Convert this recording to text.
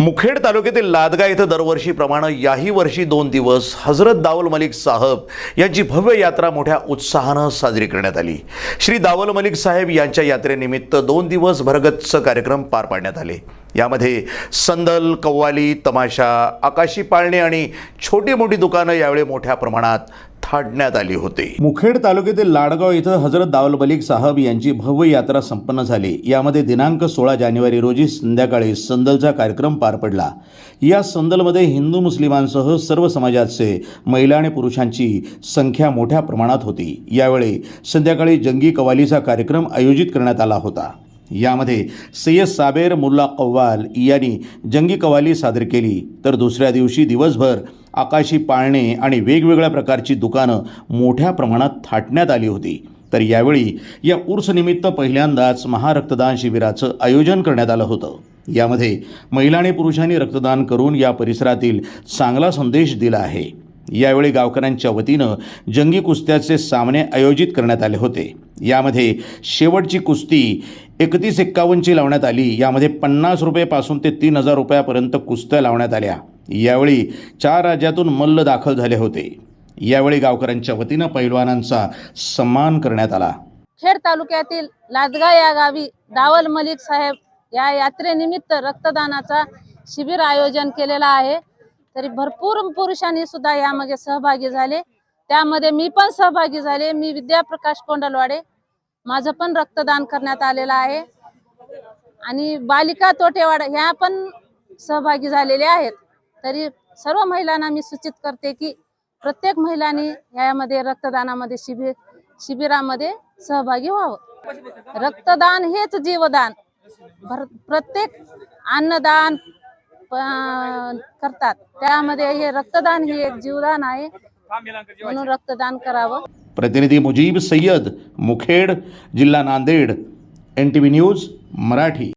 मुखेड तालुक्यातील लादगा इथं दरवर्षीप्रमाणे याही वर्षी दोन दिवस हजरत दावल मलिक साहब यांची भव्य यात्रा मोठ्या उत्साहानं साजरी करण्यात आली. श्री दावल मलिक साहेब यांच्या यात्रेनिमित्त दोन दिवस भरगच्च कार्यक्रम पार पाडण्यात आले. यामध्ये संदल कव्वाली तमाशा आकाशी पाळणे आणि छोटी मोठी दुकानं यावेळी मोठ्या प्रमाणात छाडण्यात आली होती. मुखेड तालुक्यातील लाडगाव इथं हजरत दावल मलिक साहब यांची भव्य यात्रा संपन्न झाली. यामध्ये दिनांक सोळा जानेवारी रोजी संध्याकाळी संदलचा कार्यक्रम पार पडला. या संदलमध्ये हिंदू मुस्लिमांसह सर्व समाजाचे महिला आणि पुरुषांची संख्या मोठ्या प्रमाणात होती. यावेळी संध्याकाळी जंगी कवालीचा कार्यक्रम आयोजित करण्यात आला होता. यामध्ये सय्यद साबेर मुल्ला कव्वाल यांनी जंगी कवाली सादर केली. तर दुसऱ्या दिवशी दिवसभर आकाशी पाळणे आणि वेगवेगळ्या प्रकारची दुकानं मोठ्या प्रमाणात थाटण्यात आली होती. तर यावेळी या उर्सनिमित्त पहिल्यांदाच महारक्तदान शिबिराचं आयोजन करण्यात आलं होतं. यामध्ये महिला आणि पुरुषांनी रक्तदान करून या परिसरातील चांगला संदेश दिला आहे. यावेळी गावकऱ्यांच्या वतीनं जंगी कुस्त्याचे सामने आयोजित करण्यात आले होते. यामध्ये शेवटची कुस्ती एकतीस एक्कावन्नची लावण्यात आली. यामध्ये पन्नास रुपयेपासून ते तीन हजार रुपयापर्यंत कुस्त्या लावण्यात आल्या. यावेळी चार राज्यातून मल्ल दाखल झाले होते. यावेळी गावकऱ्यांच्या वतीनं पैलवानांचा सन्मान करण्यात आला. खेड तालुक्यातील लादगा या गावी दावल मलिक साहेब या यात्रेनिमित्त रक्तदानाचा शिबिर आयोजन केलेला आहे. तरी भरपूर पुरुषांनी सुद्धा यामध्ये सहभागी झाले. त्यामध्ये मी पण सहभागी झाले. मी विद्याप्रकाश कोंडलवाडे. माझं पण रक्तदान करण्यात आलेलं आहे. आणि बालिका तोटेवाडा ह्या पण सहभागी झालेले आहेत. तरी सर्व महिलांना मी सूचित करते की प्रत्येक महिलांनी यामध्ये रक्तदानामध्ये शिबिर शिबिरामध्ये सहभागी व्हावं. रक्तदान हेच जीवदान. भर प्रत्येक अन्नदान करतात. त्यामध्ये हे रक्तदान हे एक जीवदान आहे. म्हणून रक्तदान करावं. प्रतिनिधी मुजीब सय्यद मुखेड जिल्हा Nanded N T V news Marathi.